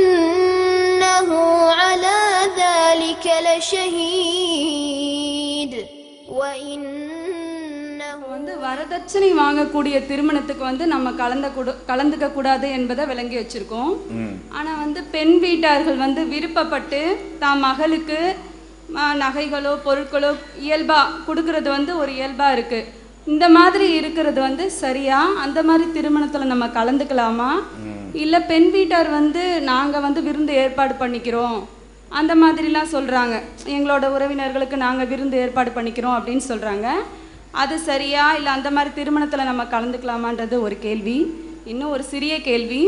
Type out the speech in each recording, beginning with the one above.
وإنه على ذلك لشهيد وإنه வந்து வரதட்சணை வாங்கக்கூடிய திருமணத்துக்கு வந்து நம்ம கலந்த கூடு கலந்துக்க கூடாது என்பதை விளங்கி வச்சிருக்கோம் ஆனா வந்து பெண் வீட்டார்கள் வந்து விருப்பப்பட்டு தான் மகளுக்கு ஆ, நகைகளோ பொருட்களோ இயல்பா கொடுக்கறது வந்து ஒரு இயல்பா இருக்கு இந்த மாதிரி இருக்கிறது வந்து சரியா அந்த மாதிரி திருமணத்துல நம்ம கலந்துக்கலாமா இல்ல பெண் வீட்டார் வந்து நாங்க வந்து விருந்து ஏற்பாடு பண்ணிக்கிறோம். அந்த மாதிரிலாம் சொல்றாங்க. எங்களோட உறவினர்களுக்கு நாங்க விருந்து ஏற்பாடு பண்ணிக்கிறோம் அப்படின்னு சொல்றாங்க. அது சரியா? இல்லை அந்த மாதிரி திருமணத்தில் நம்ம கலந்துக்கலாமான்றது ஒரு கேள்வி. இன்னும் ஒரு சிறிய கேள்வி.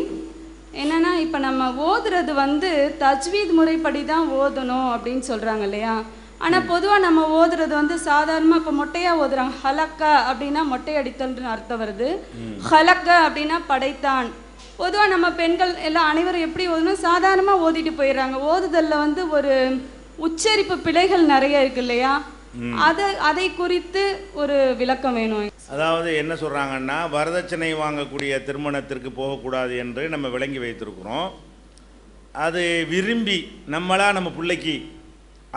என்னன்னா இப்போ நம்ம ஓதுறது வந்து தஜ்வீத் முறைப்படி தான் ஓதணும் அப்படின்னு சொல்கிறாங்க இல்லையா? ஆனால் பொதுவாக நம்ம ஓதுறது வந்து சாதாரணமாக இப்போ மொட்டையாக ஓதுறாங்க. ஹலக்கா அப்படின்னா மொட்டை அடித்தல்னு அர்த்தம் வருது. ஹலக்க அப்படின்னா படைத்தான். பொதுவாக நம்ம பெண்கள் எல்லாம் அனைவரும் எப்படி ஓதணும்? சாதாரணமாக ஓதிட்டு போயிடுறாங்க. ஓதுதலில் வந்து ஒரு உச்சரிப்பு பிழைகள் நிறைய இருக்கு இல்லையா? அதை அதை குறித்து ஒரு விளக்கம் வேணும். அதாவது என்ன சொல்கிறாங்கன்னா வரதட்சணை வாங்கக்கூடிய திருமணத்திற்கு போகக்கூடாது என்று நம்ம விளங்கி வைத்திருக்கிறோம். அது விரும்பி நம்மளா நம்ம பிள்ளைக்கு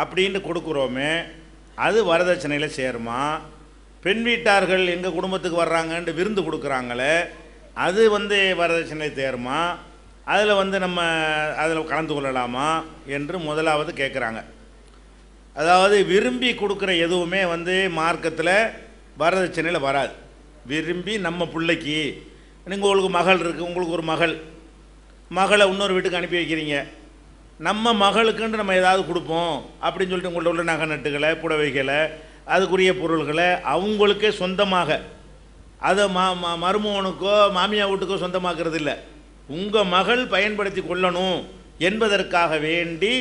அப்படின்ட்டு கொடுக்குறோமே அது வரதட்சணையில் சேருமா? பெண் வீட்டார்கள் எங்கள் குடும்பத்துக்கு வர்றாங்கன்ட்டு விருந்து கொடுக்குறாங்களே அது வந்து வரதட்சணை தேருமா? அதில் வந்து நம்ம அதில் கலந்து கொள்ளலாமா? என்று முதலாவது கேட்குறாங்க அதாவது விரும்பி கொடுக்குற எதுவுமே வந்து மார்க்கத்தில் வரதட்சணையில் வராது. விரும்பி நம்ம பிள்ளைக்கு நீங்கள் உங்களுக்கு மகள் இருக்குது உங்களுக்கு ஒரு மகள். மகளை இன்னொரு வீட்டுக்கு அனுப்பி வைக்கிறீங்க. நம்ம மகளுக்குன்ட்டு நம்ம ஏதாவது கொடுப்போம் அப்படின்னு சொல்லிட்டு உங்கள்ட்ட உள்ள நகை நட்டுகளை புடவைகளை அதுக்குரிய பொருள்களை அவங்களுக்கே சொந்தமாக அதை மா மா மருமகனுக்கோ மாமியா வீட்டுக்கோ சொந்தமாக்குறது இல்லை உங்கள் மகள் பயன்படுத்தி கொள்ளணும் என்பதற்காக வேண்டி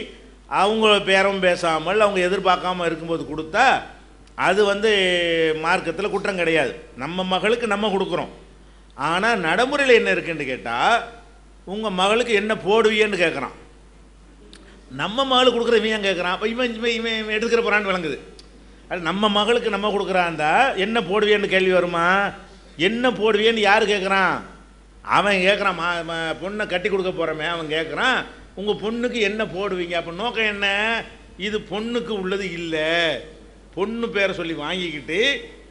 அவங்க பேரம் பேசாமல் அவங்க எதிர்பார்க்காம இருக்கும்போது கொடுத்தா அது வந்து மார்க்கத்தில் குற்றம் கிடையாது. நம்ம மகளுக்கு நம்ம கொடுக்குறோம். ஆனால் நடைமுறையில் என்ன இருக்குன்னு கேட்டால் உங்கள் மகளுக்கு என்ன போடுவியன்னு கேட்குறான் நம்ம மகளுக்கு கொடுக்குற இவன் கேட்குறான் அப்போ இவன் இவன் இவன் இவன் எடுத்துக்கிற போகிறான்னு விளங்குது. அது நம்ம மகளுக்கு நம்ம கொடுக்குறாந்தா என்ன போடுவியன்னு கேள்வி வருமா? என்ன போடுவேன்னு யார் கேட்குறான் அவன் கேட்குறான் மா ம- பொண்ணை கட்டி கொடுக்க போகிறமே அவன் கேட்குறான் உங்கள் பொண்ணுக்கு என்ன போடுவீங்க? அப்போ நோக்கம் என்ன? இது பொண்ணுக்கு உள்ளது இல்லை. பொண்ணு பேரை சொல்லி வாங்கிக்கிட்டு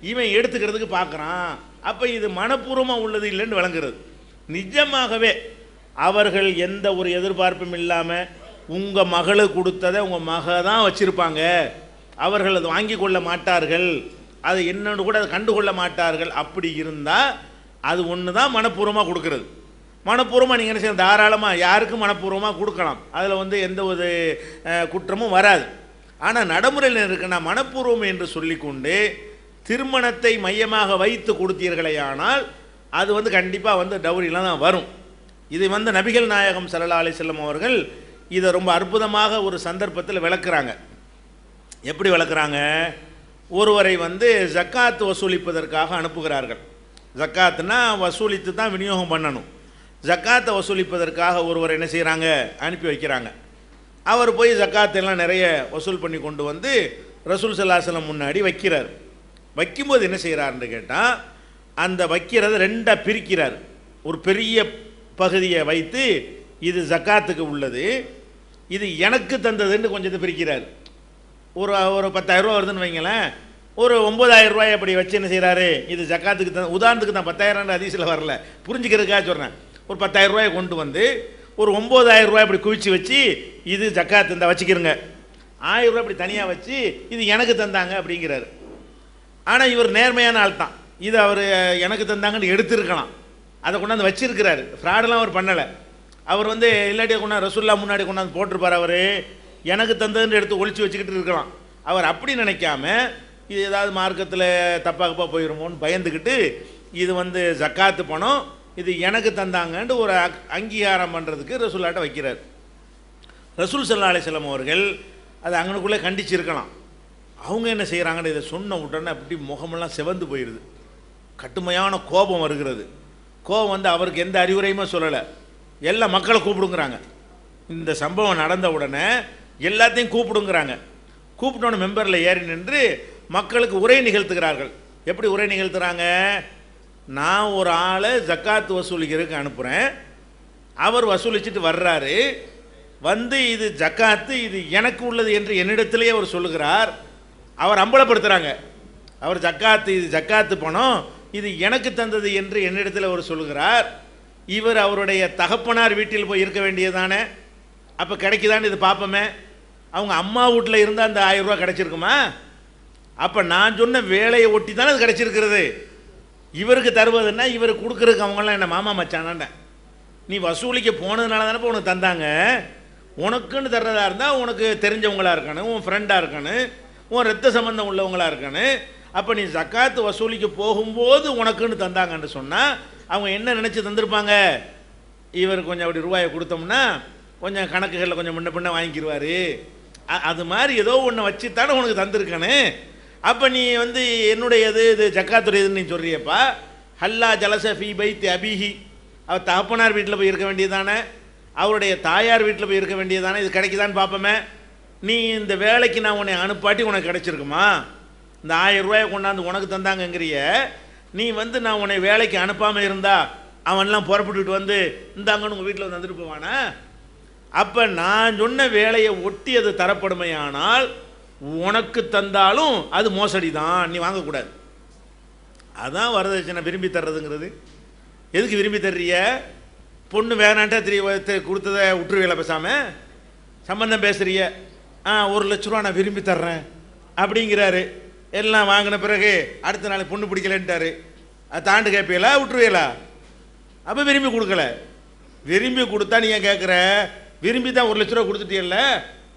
இவன் எடுத்துக்கிறதுக்கு பார்க்குறான் அப்போ இது மனப்பூர்வமாக உள்ளது இல்லைன்னு விளங்குறது. நிஜமாகவே அவர்கள் எந்த ஒரு எதிர்பார்ப்பும் இல்லாமல் உங்கள் மகளுக்கு கொடுத்ததை உங்கள் மக தான் வச்சுருப்பாங்க. அவர்கள் அதை வாங்கி கொள்ள மாட்டார்கள். அது என்னன்னு கூட அதை கண்டு கொள்ள மாட்டார்கள். அப்படி இருந்தால் அது ஒன்று தான் மனப்பூர்வமாக கொடுக்கறது. மனப்பூர்வமாக நீங்கள் என்ன செய்யணும்? தாராளமாக யாருக்கும் மனப்பூர்வமாக கொடுக்கலாம். அதில் வந்து எந்த ஒரு குற்றமும் வராது. ஆனால் நடைமுறையில் இருக்குன்னா மனப்பூர்வம் என்று சொல்லிக்கொண்டு திருமணத்தை மையமாக வைத்து கொடுத்தீர்களே ஆனால் அது வந்து கண்டிப்பாக வந்து டௌரிலாம் தான் வரும். இது வந்து நபிகள் நாயகம் ஸல்லல்லாஹு அலைஹி அவர்கள் இதை ரொம்ப அற்புதமாக ஒரு சந்தர்ப்பத்தில் விளக்குறாங்க. எப்படி விளக்குறாங்க? ஒருவரை வந்து ஜக்காத் வசூலிப்பதற்காக அனுப்புகிறார்கள். ஜக்காத்னா வசூலித்து தான் விநியோகம் பண்ணணும். ஜக்காத்தை வசூலிப்பதற்காக ஒருவர் என்ன செய்கிறாங்க அனுப்பி வைக்கிறாங்க. அவர் போய் ஜக்காத்தெல்லாம் நிறைய வசூல் பண்ணி கொண்டு வந்து ரசூல் சல்லாசலம் முன்னாடி வைக்கிறார். வைக்கும்போது என்ன செய்கிறாருன்னு கேட்டால் அந்த வைக்கிறத ரெண்டாக பிரிக்கிறார். ஒரு பெரிய பகுதியை வைத்து இது ஜக்காத்துக்கு உள்ளது. இது எனக்கு தந்ததுன்னு கொஞ்சத்தை பிரிக்கிறார். ஒரு ஒரு பத்தாயிரம் வருதுன்னு வைங்களேன். ஒரு ஒம்பதாயிரம் ரூபாய் அப்படி வச்சு என்ன செய்கிறாரு இது ஜக்காத்துக்கு தான் உதாரணத்துக்கு தான் பத்தாயிரம் அதிசயில் வரல. புரிஞ்சுக்கிறதுக்காக சொல்கிறேன் ஒரு பத்தாயிரம் ரூபாயை கொண்டு வந்து ஒரு ஒம்பதாயிரம் ரூபாய் இப்படி குவிச்சு வச்சு இது ஜக்காத்து இந்த வச்சுக்கிறங்க. ஆயிரம் ரூபாய் இப்படி தனியாக வச்சு இது எனக்கு தந்தாங்க அப்படிங்கிறாரு. ஆனால் இவர் நேர்மையான ஆள் தான். இது அவர் எனக்கு தந்தாங்கன்னு எடுத்திருக்கலாம். அதை கொண்டாந்து வச்சிருக்கிறாரு. ஃப்ராடெல்லாம் அவர் பண்ணலை. அவர் வந்து இல்லாட்டி கொண்டாந்து ரசுல்லா முன்னாடி கொண்டாந்து போட்டிருப்பார் அவர். எனக்கு தந்ததுன்னு எடுத்து ஒழிச்சு வச்சுக்கிட்டு இருக்கலாம். அவர் அப்படி நினைக்காம இது ஏதாவது மார்க்கத்தில் தப்பாகப்பா போயிருமோன்னு பயந்துக்கிட்டு இது வந்து ஜக்காத்து பணம் இது எனக்கு தந்தாங்கன்ட்டு ஒரு அங்கீகாரம் பண்ணுறதுக்கு ரசூல்லாட்ட வைக்கிறார். ரசூல் சல்லா அலிஸ்லாம் அவர்கள் அது அங்கனுக்குள்ளே கண்டிச்சிருக்கலாம். அவங்க என்ன செய்கிறாங்கன்னு இதை சொன்ன உடனே அப்படி முகமெல்லாம் செவந்து போயிடுது கட்டுமையான கோபம் வருகிறது. கோபம் வந்து அவருக்கு எந்த அறிவுரையுமே சொல்லலை. எல்லா மக்களை கூப்பிடுங்கிறாங்க. இந்த சம்பவம் நடந்த உடனே எல்லாத்தையும் கூப்பிடுங்கிறாங்க. கூப்பிட்டோன்னு மெம்பரில் ஏறி நின்று மக்களுக்கு உரை நிகழ்த்துகிறார்கள். எப்படி உரை நிகழ்த்துறாங்க? நான் ஒரு ஆளை ஜக்காத்து வசூலிக்கிறதுக்கு அனுப்புகிறேன் அவர் வசூலிச்சுட்டு வர்றாரு. வந்து இது ஜக்காத்து இது எனக்கு உள்ளது என்று என்னிடத்திலேயே அவர் சொல்லுகிறார். அவர் அம்பலப்படுத்துகிறாங்க அவர் ஜக்காத்து இது ஜக்காத்து பணம் இது எனக்கு தந்தது என்று என்னிடத்தில் அவர் சொல்லுகிறார். இவர் அவருடைய தகப்பனார் வீட்டில் போய் இருக்க வேண்டியதானே அப்போ கிடைக்குதான்னு இது பார்ப்போமே அவங்க அம்மா வீட்டில் இருந்தால் அந்த ஆயிரம் ரூபா கிடைச்சிருக்குமா? அப்போ நான் சொன்ன வேலையை ஒட்டி தானே அது கிடச்சிருக்கிறது. இவருக்கு தருவதுன்னா இவர் கொடுக்குறதுக்கு அவங்களாம் என்ன மாமா மச்சானாண்ட நீ வசூலிக்க போனதுனால தானே இப்போ உனக்கு தந்தாங்க. உனக்குன்னு தர்றதா இருந்தால் உனக்கு தெரிஞ்சவங்களாக இருக்கணும் உன் ஃப்ரெண்டாக இருக்கணும் உன் ரத்த சம்பந்தம் உள்ளவங்களா இருக்கணும். அப்போ நீ ஜக்காத்து வசூலிக்க போகும்போது உனக்குன்னு தந்தாங்கன்னு சொன்னால் அவங்க என்ன நினச்சி தந்திருப்பாங்க? இவர் கொஞ்சம் அப்படி ரூபாயை கொடுத்தோம்னா கொஞ்சம் கணக்குகளில் கொஞ்சம் முன்ன பின்ன வாங்கிக்கிடுவார் அது மாதிரி ஏதோ ஒன்று வச்சு தானே உனக்கு தந்திருக்கானே அப்போ நீ வந்து என்னுடைய இது ஜக்காத்துடையதுன்னு நீ சொல்றியப்பா. ஹல்லா ஜலசஃபி பைத் அபிஹி. அவர் தகப்பனார் வீட்டில் போய் இருக்க வேண்டியதானே அவருடைய தாயார் வீட்டில் போய் இருக்க வேண்டியதானே இது கிடைக்குதான்னு பார்ப்போமே நீ இந்த வேலைக்கு நான் உன்னை அனுப்பாட்டி உனக்கு கிடைச்சிருக்குமா? இந்த ஆயிரம் ரூபாயை கொண்டாந்து உனக்கு தந்தாங்கங்கிறிய நீ வந்து நான் உன்னை வேலைக்கு அனுப்பாமல் இருந்தா அவன்லாம் புறப்பட்டுட்டு வந்து இந்தாங்கன்னு உங்கள் வீட்டில் வந்து வந்துட்டு போவானா? அப்போ நான் சொன்ன வேலையை ஒட்டி அது தரப்படுமையானால் உனக்கு தந்தாலும் அது மோசடி தான் நீ வாங்கக்கூடாது. அதான் வரதட்சணை விரும்பி தர்றதுங்கிறது. எதுக்கு விரும்பி தர்றிய? பொண்ணு வேணான்ட்டா தெரிய கொடுத்ததை விட்டுருவியல பேசாமல் சம்பந்தம் பேசுகிறிய ஆ ஒரு லட்ச ரூபா நான் விரும்பி தர்றேன் அப்படிங்கிறாரு. எல்லாம் வாங்கின பிறகு அடுத்த நாள் பொண்ணு பிடிக்கலன்ட்டாரு. அதை தாண்டு கேட்பீங்களா விட்டுருவீங்களா? அப்போ விரும்பி கொடுக்கல. விரும்பி கொடுத்தா நீ ஏன் கேட்குற விரும்பி தான் ஒரு லட்ச ரூபா கொடுத்துட்டீங்கல்ல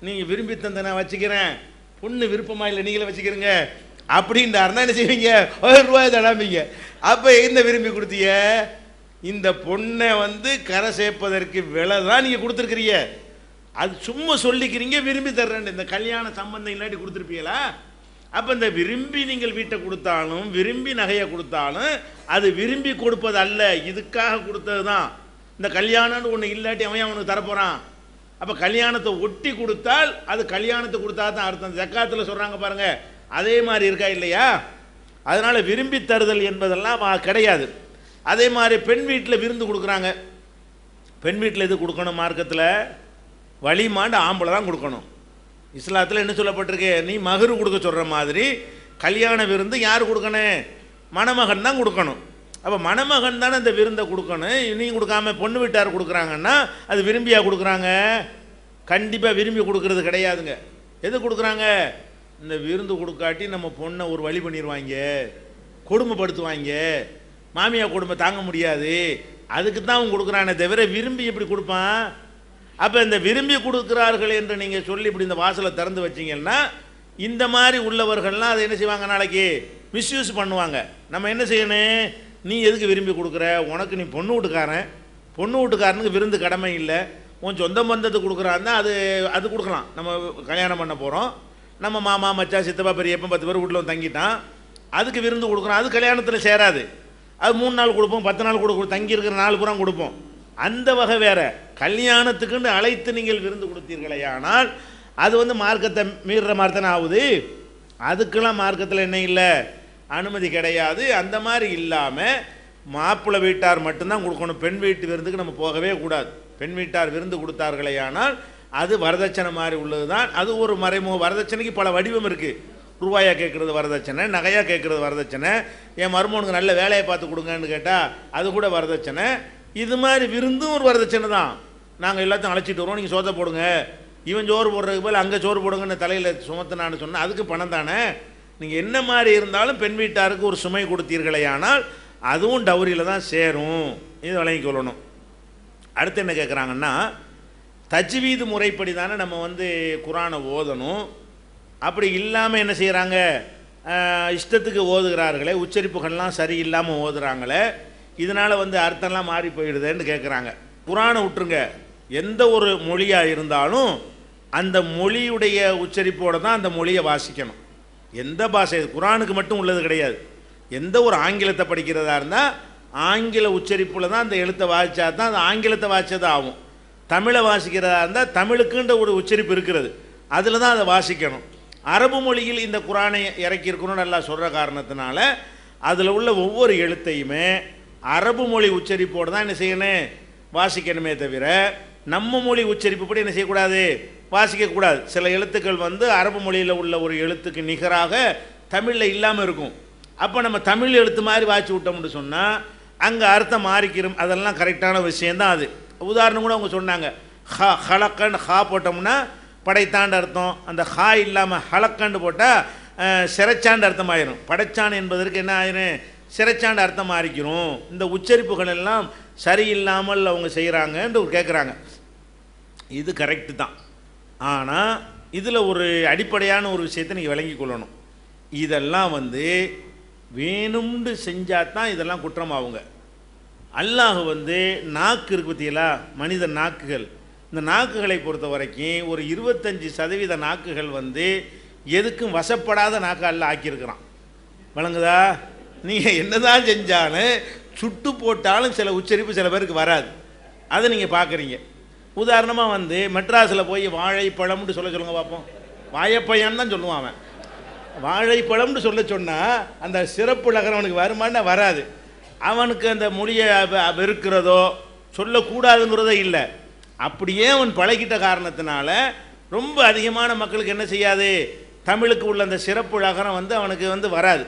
நீங்கள் விரும்பி தந்த நான் வச்சுக்கிறேன். பொண்ணு விருப்பமா இல்லை நீங்களே வச்சுக்கிறீங்க. அப்படின்றாருன்னா என்ன செய்வீங்க? ஒரு ரூபாய் தடாமீங்க. அப்போ இந்த விரும்பி கொடுத்தீங்க? இந்த பொண்ணை வந்து கரை சேர்ப்பதற்கு விலை தான் நீங்கள் கொடுத்துருக்குறீங்க. அது சும்மா சொல்லிக்கிறீங்க விரும்பி தர்றேன். இந்த கல்யாண சம்பந்தம் இல்லாட்டி கொடுத்துருப்பீங்களா? அப்போ இந்த விரும்பி நீங்கள் வீட்டை கொடுத்தாலும் விரும்பி நகையை கொடுத்தாலும் அது விரும்பி கொடுப்பது அல்ல இதுக்காக கொடுத்தது தான் இந்த கல்யாணம்னு ஒன்று இல்லாட்டி அவன் அவனுக்கு தரப்போகிறான் அப்போ கல்யாணத்தை ஒட்டி கொடுத்தால் அது கல்யாணத்தை கொடுத்தா தான் அர்த்தம். ஜக்காத்தில் சொல்கிறாங்க பாருங்க. அதே மாதிரி இருக்கா இல்லையா? அதனால் விரும்பி தருதல் என்பதெல்லாம் கிடையாது. அதே மாதிரி பெண் வீட்டில் விருந்து கொடுக்குறாங்க. பெண் வீட்டில் எது கொடுக்கணும் மார்க்கத்தில்? வழிமாண்டு ஆம்பளை தான் கொடுக்கணும். இஸ்லாத்தில் என்ன சொல்லப்பட்டிருக்கு? நீ மகரு கொடுக்க சொல்கிற மாதிரி கல்யாண விருந்து யார் கொடுக்கணும்? மணமகன் தான் கொடுக்கணும். அப்போ மணமகன் தானே இந்த விருந்தை கொடுக்கணும்? நீ கொடுக்காம பொண்ணு வீட்டார் கொடுக்குறாங்கன்னா அது விரும்பியாக கொடுக்குறாங்க? கண்டிப்பாக விரும்பி கொடுக்கறது கிடையாதுங்க. எது கொடுக்குறாங்க? இந்த விருந்து கொடுக்காட்டி நம்ம பொண்ணை ஒரு வழி பண்ணிடுவாங்க கொடுமைப்படுத்துவாங்க. மாமியார் கொடுமை தாங்க முடியாது. அதுக்கு தான் அவன் கொடுக்குறானே தவிர விரும்பி எப்படி கொடுப்பான்? அப்போ இந்த விரும்பி கொடுக்குறார்கள் என்று நீங்கள் சொல்லி இப்படி இந்த வாசலை திறந்து வச்சிங்கன்னா இந்த மாதிரி உள்ளவர்கள்லாம் அதை என்ன செய்வாங்க நாளைக்கு? மிஸ்யூஸ் பண்ணுவாங்க. நம்ம என்ன செய்யணும்? நீ எதுக்கு விரும்பி கொடுக்குற? உனக்கு நீ பொண்ணு வீட்டுக்காரன். பொண்ணு வீட்டுக்காரனுக்கு விருந்து கடமை இல்லை. உன் சொந்த பந்தத்துக்கு கொடுக்குறான்னா அது அது கொடுக்கலாம். நம்ம கல்யாணம் பண்ண போகிறோம் நம்ம மாமா மச்சா சித்தப்பா பெரியப்பன் பத்து பேர் வீட்டில் தங்கிட்டான். அதுக்கு விருந்து கொடுக்குறோம். அது கல்யாணத்தில் சேராது. அது மூணு நாள் கொடுப்போம் பத்து நாள் கூட தங்கி இருக்கிற நாலு புறம் கொடுப்போம். அந்த வகை வேற. கல்யாணத்துக்குன்னு அழைத்து நீங்கள் விருந்து கொடுத்தீர்களே ஆனால் அது வந்து மார்க்கத்தை மீறுற மாதிரி தானே ஆகுது. அதுக்கெல்லாம் மார்க்கத்தில் என்ன இல்லை. அனுமதி கிடையாது. அந்த மாதிரி இல்லாமல் மாப்பிள்ளை வீட்டார் மட்டும்தான் கொடுக்கணும். பெண் வீட்டு விருந்துக்கு நம்ம போகவே கூடாது. பெண் வீட்டார் விருந்து கொடுத்தார்களே ஆனால் அது வரதட்சணை மாதிரி உள்ளது தான் அது ஒரு மறைமுக வரதட்சணைக்கு பல வடிவம் இருக்குது ரூபாயாக கேட்குறது வரதட்சணை நகையாக கேட்குறது வரதட்சணை என் மருமனுக்கு நல்ல வேலையை பார்த்து கொடுங்கன்னு கேட்டால் அது கூட வரதட்சணை. இது மாதிரி விருந்தும் ஒரு வரதட்சணை தான். நாங்கள் எல்லாத்தையும் அழைச்சிட்டு வரோம் நீங்கள் சோத்தை போடுங்க. இவன் சோறு போடுறதுக்கு போல் அங்கே சோறு போடுங்கன்னு தலையில் சுமத்தினான்னு சொன்னால் அதுக்கு பணம் தானே? நீங்கள் என்ன மாதிரி இருந்தாலும் பெண் வீட்டாருக்கு ஒரு சுமை கொடுத்தீர்களே ஆனால் அதுவும் டவுரியில் தான் சேரும். இது வழங்கி கொள்ளணும். அடுத்து என்ன கேட்குறாங்கன்னா தஜ்வீது முறைப்படி தானே நம்ம வந்து குரானை ஓதணும். அப்படி இல்லாமல் என்ன செய்கிறாங்க இஷ்டத்துக்கு ஓதுகிறார்களே உச்சரிப்புகள்லாம் சரியில்லாமல் ஓதுகிறாங்களே இதனால் வந்து அர்த்தம்லாம் மாறி போயிடுதேன்னு கேட்குறாங்க குரானை விட்டுருங்க. எந்த ஒரு மொழியாக இருந்தாலும் அந்த மொழியுடைய உச்சரிப்போடு தான் அந்த மொழியை வாசிக்கணும். எந்த பாஷை? குரானுக்கு மட்டும் உள்ளது கிடையாது. எந்த ஒரு ஆங்கிலத்தை படிக்கிறதா இருந்தால் ஆங்கில உச்சரிப்பில் தான் அந்த எழுத்தை வாசித்தா தான் அந்த ஆங்கிலத்தை வாசிச்சது ஆகும். தமிழை வாசிக்கிறதா இருந்தால் தமிழுக்குன்ற ஒரு உச்சரிப்பு இருக்கிறது. அதில் தான் அதை வாசிக்கணும். அரபு மொழியில் இந்த குரானை இறக்கியிருக்கணும்னு நல்லா சொல்கிற காரணத்தினால அதில் உள்ள ஒவ்வொரு எழுத்தையுமே அரபு மொழி உச்சரிப்போடு தான் என்ன செய்யணும்? வாசிக்கணுமே தவிர நம்ம மொழி உச்சரிப்பு படி என்ன செய்யக்கூடாது? வாசிக்கக்கூடாது சில எழுத்துக்கள் வந்து அரபு மொழியில் உள்ள ஒரு எழுத்துக்கு நிகராக தமிழில் இல்லாமல் இருக்கும். அப்போ நம்ம தமிழ் எழுத்து மாதிரி வாசி விட்டோம்னு சொன்னால் அங்கே அர்த்தம் மாறிக்கிறோம் அதெல்லாம் கரெக்டான விஷயந்தான் அது. உதாரணம் கூட அவங்க சொன்னாங்க. ஹ ஹலக்கன் ஹா போட்டோம்னா படைத்தாண்டு அர்த்தம். அந்த ஹா இல்லாமல் ஹலக்கண்டு போட்டால் சிறைச்சாண்டு அர்த்தம் ஆயிரும் படைச்சான் என்பதற்கு என்ன ஆயிரும்? சிறைச்சாண்டு அர்த்தம் மாறிக்கிறோம் இந்த உச்சரிப்புகள் எல்லாம் சரியில்லாமல் அவங்க செய்கிறாங்கன்ட்டு கேட்குறாங்க இது கரெக்டு தான். ஆனால் இதில் ஒரு அடிப்படையான ஒரு விஷயத்தை நீங்கள் விளங்கி கொள்ளணும். இதெல்லாம் வந்து வேணும்னு செஞ்சால் தான் இதெல்லாம் குற்றமாகுங்க. அல்லாஹ் வந்து நாக்கு இருக்கு பார்த்தீங்களா மனித நாக்குகள். இந்த நாக்குகளை பொறுத்த வரைக்கும் ஒரு இருபத்தஞ்சி சதவீத நாக்குகள் வந்து எதுக்கும் வசப்படாத நாக்கு அல்ல ஆக்கியிருக்கிறான். வழங்குதா நீங்கள் என்னதான் செஞ்சாலும் சுட்டு போட்டாலும் சில உச்சரிப்பு சில பேருக்கு வராது. அதை நீங்கள் பார்க்குறீங்க உதாரணமாக வந்து மெட்ராஸில் போய் வாழைப்பழம்னு சொல்ல சொல்லுங்க பார்ப்போம் வாழைப்பழம்னு தான் சொல்லுவான் அவன். வாழைப்பழம்னு சொல்ல சொன்னால் அந்த சிறப்பு நகரம் அவனுக்கு வருமானா வராது. அவனுக்கு அந்த மொழியை வெறுக்கிறதோ சொல்லக்கூடாதுங்கிறதோ இல்லை. அப்படியே அவன் பழகிட்ட காரணத்தினால ரொம்ப அதிகமான மக்களுக்கு என்ன செய்யாது? தமிழுக்கு உள்ள அந்த சிறப்பு நகரம் வந்து அவனுக்கு வந்து வராது.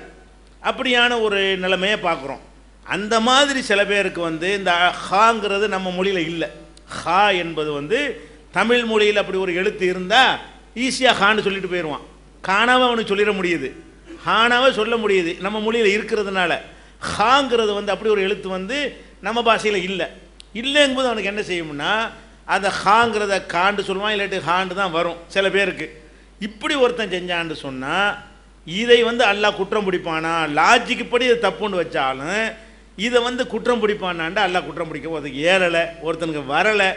அப்படியான ஒரு நிலைமையை பார்க்குறோம். அந்த மாதிரி சில பேருக்கு வந்து இந்த ஹாங்கிறது நம்ம மொழியில் இல்லை. ஹா என்பது வந்து தமிழ் மொழியில் அப்படி ஒரு எழுத்து இருந்தால் ஈஸியாக ஹான்னு சொல்லிட்டு போயிடுவான் காணாமல் அவனுக்கு சொல்லிட முடியுது. ஹானாவை சொல்ல முடியுது. நம்ம மொழியில் இருக்கிறதுனால. ஹாங்கிறது வந்து அப்படி ஒரு எழுத்து வந்து நம்ம பாஷையில் இல்லை. இல்லைங்கும்போது அவனுக்கு என்ன செய்யும்னா அந்த ஹாங்கிறத காண்டு சொல்லுவான் இல்லாட்டி ஹாண்டு தான் வரும் சில பேருக்கு. இப்படி ஒருத்தன் செஞ்சான்னு சொன்னால் இதை வந்து அல்லாஹ் குற்றம் பிடிப்பானா? லாஜிக்கு படி இது தப்புன்னு வச்சாலும் இதை வந்து குற்றம் பிடிப்பானாண்டா? அல்லாஹ் குற்றம் பிடிக்க அதுக்கு ஏறலை ஒருத்தனுக்கு வரலை.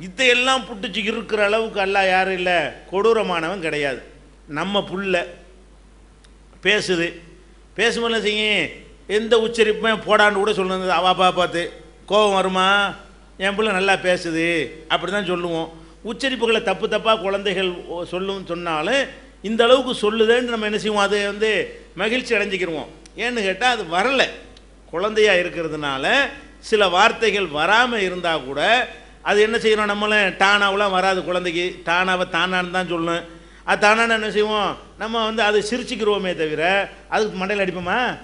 இதையெல்லாம் புட்டுச்சு இருக்கிற அளவுக்கு அல்லாஹ் யாரும் இல்லை. கொடூரமானவன் கிடையாது. நம்ம புள்ள பேசுது. பேசும்போது என்ன செய்யும்? எந்த உச்சரிப்புமே போடான்னு கூட சொல்லுது. அவாப்பா பார்த்து கோபம் வருமா? என் பிள்ளை நல்லா பேசுது. அப்படி தான் சொல்லுவோம். உச்சரிப்புகளை தப்பு தப்பாக குழந்தைகள் சொல்லும் சொன்னாலும் இந்த அளவுக்கு சொல்லுதேன்னு நம்ம என்ன செய்வோம்? அது வந்து மகிழ்ச்சி அடைஞ்சிக்கிருவோம். ஏன்னு கேட்டால் அது வரலை. குழந்தையா இருக்கிறதுனால சில வார்த்தைகள் வராமல் இருந்தால் கூட அது என்ன செய்யணும் நம்மளும் டானாவெலாம் வராது குழந்தைக்கு. டானாவை தானான்னு தான் சொல்லணும். அது தானான்னு என்ன செய்வோம்? நம்ம வந்து அதை சிரிச்சுக்கிருவோமே தவிர அதுக்கு மண்டையில் அடிப்போமா?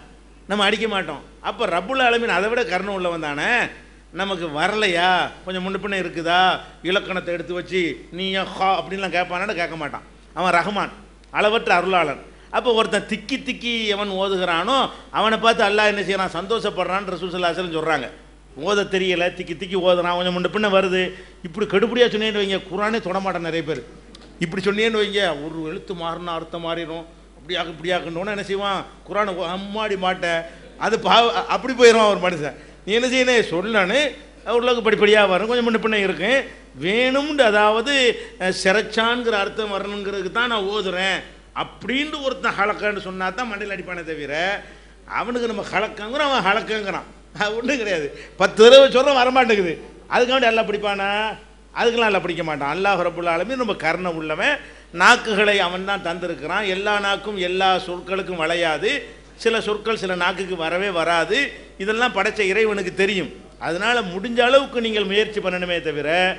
நம்ம அடிக்க மாட்டோம். அப்போ ரப்புல் ஆலமீன் அதை விட கருணை உள்ளவன் தானே? நமக்கு வரலையா? கொஞ்சம் முன்ன பின்ன இருக்குதா? இலக்கணத்தை எடுத்து வச்சு நீயா ஹா அப்படின்லாம் கேட்பானான்னு கேட்க மாட்டான். அவன் ரஹ்மான். அளவற்ற அருளாளன். அப்போ ஒருத்தன் திக்கி திக்கி எவன் ஓதுகிறானோ அவனை பார்த்து அல்லாஹ் என்ன செய்யறான்? சந்தோஷப்படுறான்னு ரசூசல்லாசலம் சொல்கிறாங்க ஓத தெரியல திக்கி திக்கி ஓதுறான் கொஞ்சம் முன்ன பின்ன வருது. இப்படி கடுப்படியாக சொன்னேன்னு வைங்க குரானே தொடமாட்டேன் நிறைய பேர். இப்படி சொன்னேன்னு வைங்க ஒரு எழுத்து மாறினா அர்த்தம் மாறிடும். இப்படியாக்கு இப்படியாக்குன்னு என்ன செய்வான்? குரானை அம்மாடி மாட்டேன். அது பா அப்படி போயிடுவான் ஒரு மனுஷன். நீ என்ன செய்யணும்? சொல்லணும் உள்ளக்கு படிப்படியாக வரும் கொஞ்சம் முன்ன பின்ன இருக்கும் வேணும்னு அதாவது அஹ், அர்த்தம் வரணுங்கிறதுக்கு தான் நான் ஓதுறேன். அப்படின்ட்டு ஒருத்தன் ஹலக்கன்னு சொன்னா தான் மண்டையில் அடிப்பானே தவிர அவனுக்கு நம்ம ஹலக்கங்கிறோம் அவன் ஹலக்கங்கிறான். அது ஒன்றும் கிடையாது. பத்து தடவை சொல்கிறோம் வரமாட்டேங்குது. அதுக்காண்டி நல்லா பிடிப்பானா? அதுக்கெல்லாம் நல்லா பிடிக்க மாட்டான். அல்லாஹ் ரபுல்லாலுமே ஆலமீன் ரொம்ப கருணை உள்ளவன். நாக்குகளை அவன் தான் தந்திருக்கிறான். எல்லா நாக்கும் எல்லா சொற்களுக்கும் வளையாது. சில சொற்கள் சில நாக்குக்கு வரவே வராது. இதெல்லாம் படைச்ச இறைவனுக்கு தெரியும். அதனால முடிஞ்ச அளவுக்கு நீங்கள் முயற்சி பண்ணணுமே தவிர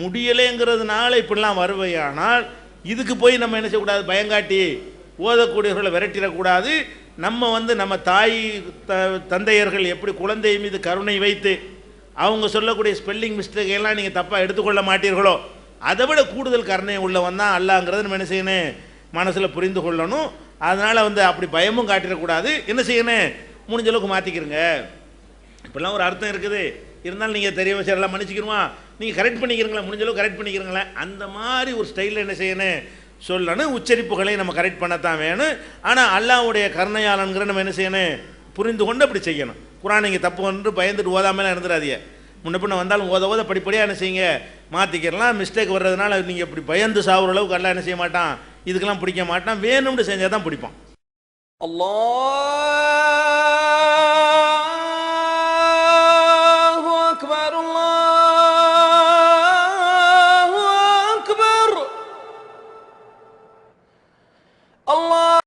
முடியலைங்கிறதுனால இப்படிலாம் வருவையானால் இதுக்கு போய் நம்ம என்ன செய்யக்கூடாது? பயங்காட்டி ஓதக்கூடியவர்களை விரட்டிடக்கூடாது. நம்ம வந்து நம்ம தாய் த தந்தையர்கள் எப்படி குழந்தை மீது கருணை வைத்து அவங்க சொல்லக்கூடிய ஸ்பெல்லிங் மிஸ்டேக் எல்லாம் நீங்கள் தப்பாக எடுத்துக்கொள்ள மாட்டீர்களோ அதை விட கூடுதல் கருணை உள்ளவன் தான் அல்லாங்கிறத நம்ம என்ன செய்யணும்? மனசில் புரிந்து கொள்ளணும். அதனால் வந்து அப்படி பயமும் காட்டிடக்கூடாது. என்ன செய்யணும்? முடிஞ்ச அளவுக்கு மாற்றிக்கிறங்க இப்படிலாம் ஒரு அர்த்தம் இருக்குது. இருந்தாலும் நீங்கள் தெரிய வச்சிடலாம் மன்னிச்சிக்கிறோமா நீங்கள் கரெக்ட் பண்ணிக்கிறீங்களா? முடிஞ்சளவு கரெக்ட் பண்ணிக்கிறீங்களா? அந்த மாதிரி ஒரு ஸ்டைலில் என்ன செய்யணும்? சொல்லணும். உச்சரிப்புகளை நம்ம கரெக்ட் பண்ணத்தான் வேணும். ஆனால் அல்லாவுடைய கருணையாளனுங்கிற நம்ம என்ன செய்யணும்? புரிந்து கொண்டு அப்படி செய்யணும். குரான் நீங்கள் தப்பு வந்து பயந்துட்டு ஓதாமலாம் இருந்துடாதிய முன்ன பின்ன வந்தாலும் ஓத ஓத படிப்படியாக என்ன செய்யுங்க? மாற்றிக்கிறலாம் மிஸ்டேக் வர்றதுனால நீங்கள் இப்படி பயந்து சாகுற அளவுக்கு எல்லாம் என்ன செய்ய மாட்டான்? இதுக்கெல்லாம் பிடிக்க மாட்டான். வேணும்னு செஞ்சால் தான் பிடிப்பான். அல்லா